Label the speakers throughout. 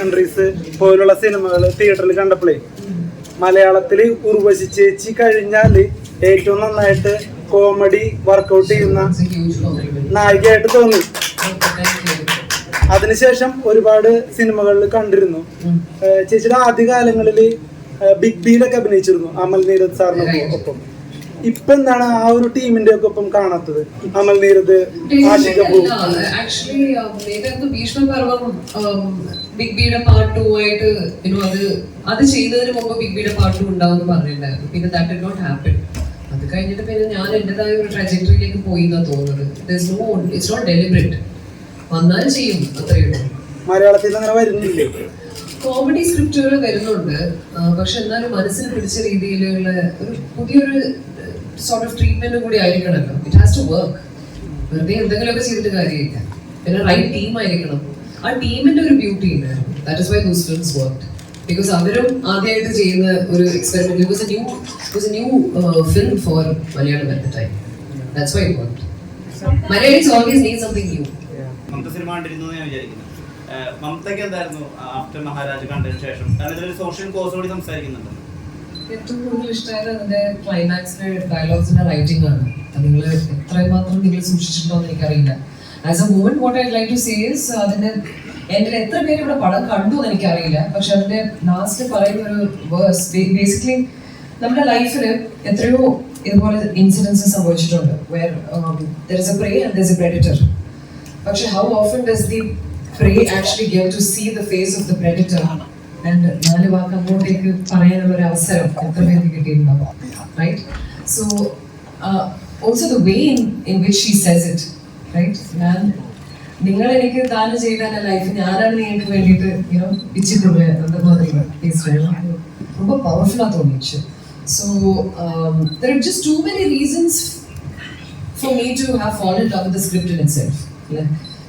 Speaker 1: Countries പോലുള്ള സിനിമകൾ തിയേറ്ററിൽ കണ്ടപ്പോഴേ മലയാളത്തിൽ ഉർവശി ചേച്ചി കഴിഞ്ഞാൽ ഏറ്റവും നന്നായിട്ട് കോമഡി വർക്കൗട്ട് ചെയ്യുന്ന നായികയായിട്ട് തോന്നി. അതിനുശേഷം ഒരുപാട് സിനിമകളിൽ കണ്ടിരുന്നു. ചേച്ചിയുടെ ചേച്ചിയുടെ ആദ്യകാലങ്ങളിൽ ബിഗ് ബിയിലൊക്കെ അഭിനയിച്ചിരുന്നു അമൽ നീരജ് സാറിനൊപ്പം. ഒപ്പം. ഇപ്പൊ എന്താണ് ആ ഒരു ടീമിന്റെ ഒക്കെ ഒപ്പം കാണാത്തത്? അമൽ നീരത്
Speaker 2: ആക്ച്വലി നേരത്തെ ഭീഷ്മ പർവം ബിഗ് ബിയുടെ പാർട്ട് ടു ആയിട്ട് അത് അത് ചെയ്തതിന് മുമ്പ് ബിഗ് ബിയുടെ പാർട്ട് ടു ഉണ്ടാവും എന്ന് പറഞ്ഞിട്ടുണ്ടായിരുന്നു. പിന്നെ ദാറ്റ് ഡിഡ് നോട്ട് ഹാപ്പൻ അത് കഴിഞ്ഞിട്ട് പിന്നെ ഞാൻ എന്റെതായ ഒരു ട്രജക്ടറിയിലേക്ക് പോയി എന്നാ തോന്നുന്നത് നോ ഇറ്റ്സ് നോട്ട് ഡെലിബറേറ്റ് വന്നാലും ചെയ്യും അത്രയേ ഉള്ളൂ.
Speaker 1: മലയാളത്തിൽ അങ്ങനെ വരുന്നില്ലേ?
Speaker 2: കോമഡി സ്ക്രിപ്റ്റുകൾ വരുന്നുണ്ട്. പക്ഷെ എന്നാലും മനസ്സിൽ പിടിച്ച രീതിയിലുള്ള ഒരു പുതിയൊരു സോർട്ട് ഓഫ് ട്രീറ്റ്മെന്റ് കൂടി ആയിരിക്കണമല്ലോ ഇറ്റ് ഹാസ് ടു വർക്ക് വെറുതെ എന്തെങ്കിലുമൊക്കെ ചെയ്തിട്ട് കാര്യമില്ല. പിന്നെ റൈറ്റ് ടീം ആയിരിക്കണം. ആ ടീമിന്റെ ഒരു ബ്യൂട്ടി ഉണ്ടായിരുന്നു that is why those films work because അവരും ആദ്യമായിട്ട് ചെയ്യുന്ന ഒരു experiment because new because was a new film for Malayalam at the time that's why it work Malayalis always need something
Speaker 3: new cinema കണ്ടിരുന്നു ഞാൻ വിചാരിക്കുന്നു. മമതയ്ക്ക് എന്തായിരുന്നു after Maharaj കണ്ടതിന് ശേഷം? കാരണം ഇതൊരു സോഷ്യൽ കോസ് കൂടി സംസാരിക്കുന്നുണ്ട്.
Speaker 2: ഏറ്റവും കൂടുതൽ ഇഷ്ടമായത് അതിന്റെ ക്ലൈമാക്സിലെ ഡയലോഗ്സിന്റെ റൈറ്റിംഗ് ആണ്. നിങ്ങൾ എത്രമാത്രം നിങ്ങൾ സൂക്ഷിച്ചിട്ടുണ്ടോ എന്ന് എനിക്കറിയില്ല. As a woman what I like to sees അതിന്റെ എന്റെ എത്ര പേര് ഇവിടെ പടം കണ്ടു എന്ന് എനിക്കറിയില്ല. പക്ഷെ അതിന്റെ ലാസ്റ്റ് പറയുന്ന ഒരു വേഴ്സ് ബേസിക്കലി നമ്മുടെ ലൈഫിൽ എത്രയോ ഇതുപോലെ ഇൻസിഡൻസ് സംഭവിച്ചിട്ടുണ്ട്. Where there is a prey and there is a predator പക്ഷെ how often does the prey actually get to see the face of the predator and നാല് വാക്ക് അങ്ങോട്ടേക്ക് പറയാനുള്ള ഒരു അവസരം എത്ര പേർക്ക് കിട്ടിയിട്ടുണ്ടാവും right so also the way in in which she says it right ഞാൻ നിങ്ങൾ എനിക്ക് ദാനം ചെയ്ത എൻ്റെ ലൈഫ് ഞാനാണ് നിങ്ങൾക്ക് വേണ്ടിയിട്ട് യുനോ ഇച്ചിട്ടുള്ള அந்த மாதிரி பேசுறேன் ரொம்ப பவர்ஃபுல்லாக தோணுச்சு so there are just too many reasons for me to have follow in love with script in itself അല്ലേ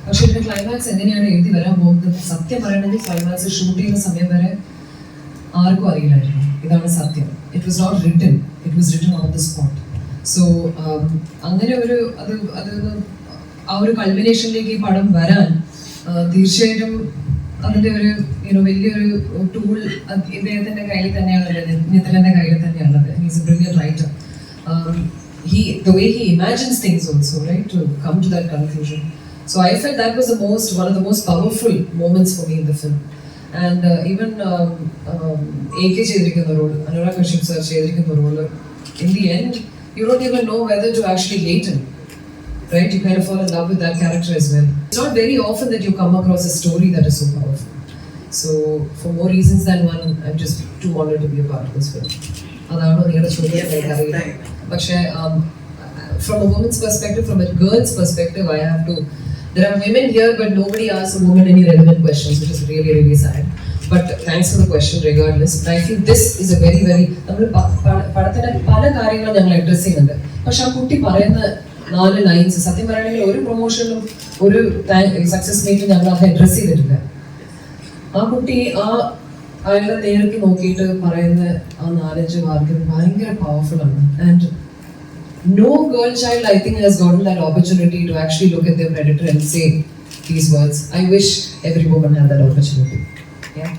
Speaker 2: പക്ഷെ ഇതിന്റെ ക്ലൈമാക്സ് എങ്ങനെയാണ് എഴുതി വരാൻ പോകുന്നത്? സത്യം പറയണമെങ്കിൽ ക്ലൈമാക്സ് ഷൂട്ട് ചെയ്യുന്ന സമയം വരെ ആർക്കും അറിയില്ലായിരുന്നു. ഇതാണ് സത്യം. It was not written it was written on the spot so അങ്ങനെ ഒരു അത് അത് ആ ഒരു കൾമിനേഷനിലേക്ക് ഈ പടം വരാൻ തീർച്ചയായിട്ടും അതിന്റെ ഒരു യുനോ വലിയൊരു ടൂൾ ഇദ്ദേഹത്തിന്റെ കയ്യിൽ തന്നെയാണുള്ളത്. നിതിലന്റെ കയ്യിൽ തന്നെയാണുള്ളത്. He's a writer he the way he imagines things also right to come to that conclusion. so i felt that was the most one of the most powerful moments for me in the film and uh, even um, um, AK ചെയ്തിരിക്കുന്ന role Anurag Kashyap sir ചെയ്തിരിക്കുന്ന role in the end you don't even know whether to actually hate him right you kind of fall in love with that character as well it's not very often that you come across a story that is so powerful so for more reasons than one i'm just too honored to be a part of this film അതാണോ നിങ്ങളുടെ ചോദ്യം എനിക്കറിയില്ല പക്ഷേ from a woman's perspective from a girl's perspective I have to are women here but nobody as a woman any relevant questions which is really really sad but thanks for the question regardless I feel this is a very very നമ്മൾ പടത്തിന്റെ പല കാര്യങ്ങളും ഞങ്ങൾ address ചെയ്യുന്നുണ്ട്. പക്ഷെ ആ കുട്ടി പറയുന്ന നാല് ലൈൻസ് സത്യം പറയുകയാണെങ്കിൽ ഒരു പ്രൊമോഷനിലും ഒരു സക്സസ് മീറ്റും ഞങ്ങൾ അത് അഡ്രസ് ചെയ്തിട്ടില്ല. ആ കുട്ടി ആ അയാളുടെ നേർക്ക് നോക്കിയിട്ട് പറയുന്ന ആ നാലഞ്ച് വാക്യം ഭയങ്കര പവർഫുൾ ആണ്. And No girl child, I think, has gotten that opportunity to actually look at their predator and say these words. I wish every woman had that opportunity. Yeah.